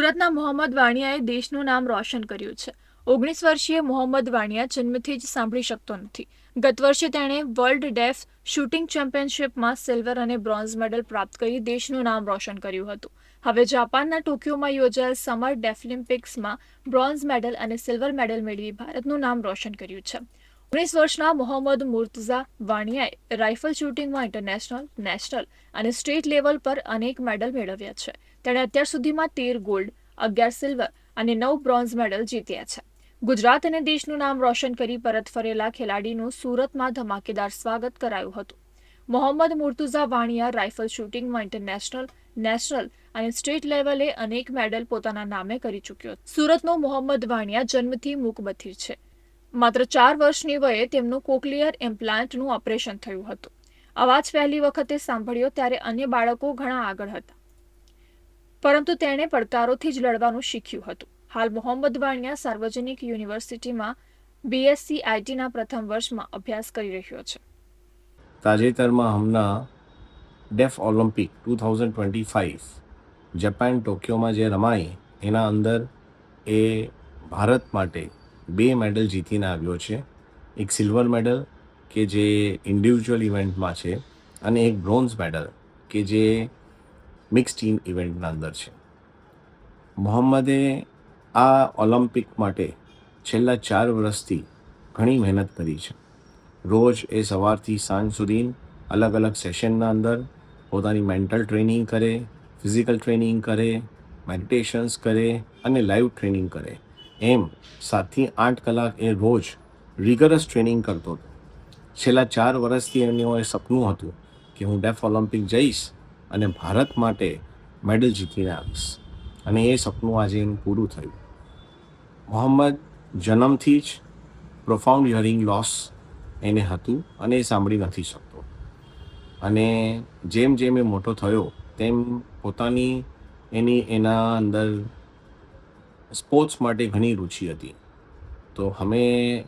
સુરતના મોહમ્મદ વાણિયાએ દેશનું નામ રોશન કર્યું છે. ઓગણીસ વર્ષીય મોહમ્મદ વાણિયા જન્મથી જ સાંભળી શકતો નથી. ગત વર્ષે તેણે વર્લ્ડ ડેફ શૂટિંગ ચેમ્પિયનશિપમાં સિલ્વર અને બ્રોન્ઝ મેડલ પ્રાપ્ત કરી દેશનું નામ રોશન કર્યું હતું. હવે જાપાનના ટોક્યોમાં યોજાયેલ સમર ડેફલિમ્પિક્સમાં બ્રોન્ઝ મેડલ અને સિલ્વર મેડલ મેળવી ભારતનું નામ રોશન કર્યું છે. ઓગણીસ વર્ષના મોહમ્મદ મુર્તઝા વાણિયાએ રાઇફલ શૂટિંગમાં ઇન્ટરનેશનલ, નેશનલ અને સ્ટેટ લેવલ પર અનેક મેડલ મેળવ્યા છે. તેણે અત્યાર સુધીમાં તેર ગોલ્ડ અગિયાર સિલ્વર અને નવ બ્રોન્ઝ મેડલ જીત્યા છે. ગુજરાત અને દેશનું નામ રોશન કરી પરત ફરેલા ખેલાડીનું સુરતમાં ધમાકેદાર સ્વાગત કરાયું હતું. મોહમ્મદ મુર્તુઝા વાણિયા રાઇફલ શૂટિંગમાં ઇન્ટરનેશનલ નેશનલ અને સ્ટેટ લેવલે અનેક મેડલ પોતાના નામે કરી ચૂક્યો સુરતનો મોહમ્મદ વાણિયા જન્મથી મૂકબધિર છે. માત્ર ચાર વર્ષની વયે તેમનું કોકલિયર ઇમ્પ્લાન્ટનું ઓપરેશન થયું હતું. અવાજ પહેલી વખતે સાંભળ્યો ત્યારે અન્ય બાળકો ઘણા આગળ હતા. પરંતુ તેણે પડકારોથી જ લડવાનું શીખ્યું હતું. હાલ મોહમ્મદ વાણિયા સાર્વજનિક યુનિવર્સિટીમાં બીએસસી આઈટીના પ્રથમ વર્ષમાં અભ્યાસ કરી રહ્યો છે. તાજેતરમાં હમણાં deaf Olympic two thousand twenty five Japan ટોક્યોમાં જે રમાઈ, એના અંદર એ ભારત માટે બે મેડલ જીતીને આવ્યો છે. એક સિલ્વર મેડલ કે જે ઇન્ડિવિજ્યુઅલ ઇવેન્ટમાં છે અને એક બ્રોન્ઝ મેડલ કે જે મિક્સ ટીમ ઇવેન્ટના અંદર છે. મોહમ્મદે આ ઓલિમ્પિક માટે છેલ્લા ચાર વર્ષથી ઘણી મહેનત કરી છે. રોજ એ સવારથી સાંજ સુધી અલગ અલગ સેશનના અંદર પોતાની મેન્ટલ ટ્રેનિંગ કરે, ફિઝિકલ ટ્રેનિંગ કરે, મેડિટેશન્સ કરે અને લાઈવ ટ્રેનિંગ કરે. એમ સાતથી આઠ કલાક એ રોજ રિગરસ ટ્રેનિંગ કરતો હતો. છેલ્લા ચાર વર્ષથી એનું એ સપનું હતું કે હું ડેફ ઓલિમ્પિક જઈશ અને ભારત માટે મેડલ જીતીને આવીશ અને એ સપનું આજે એનું પૂરું થયું. મોહમ્મદ જન્મથી જ પ્રોફાઉન્ડ હિયરિંગ લોસ એને હતું અને એ સાંભળી નથી શકતો. અને જેમ જેમ એ મોટો થયો, તેમ પોતાની એની એના અંદર સ્પોર્ટ્સ માટે ઘણી રુચિ હતી. તો અમે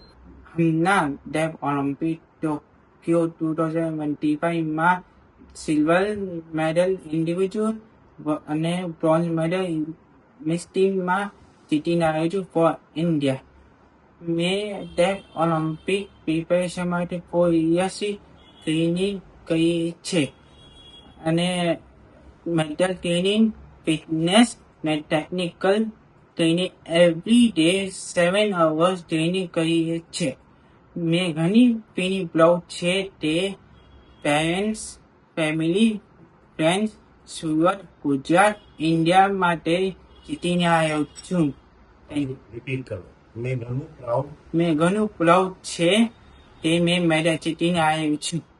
ના deaf Olympic Tokyo two thousand twenty ફાઈવમાં silver medal individual અને બ્રોન્ઝ મેડલ મિક્સ ટીમમાં જીતીને આવ્યો છું ફોર ઇન્ડિયા મેં ડેફ ઓલિમ્પિક પ્રિપેરેશન માટે ફોર યર્સથી ટ્રેનિંગ કરી છે. અને મેન્ટલ ટ્રેનિંગ ફિટનેસ ને technical training every day seven hours training કરીએ છે. મેં ઘણી ફીની બ્લોગ છે તે parents family friends Surat Gujarat India માટે જીતીને આવ્યો છું. રિપીટ કરો મેં ઘણું પ્રાઉડ મેં ઘણું પ્રાઉડ છે તે મેં મેડલ જીતીને આવ્યો છું.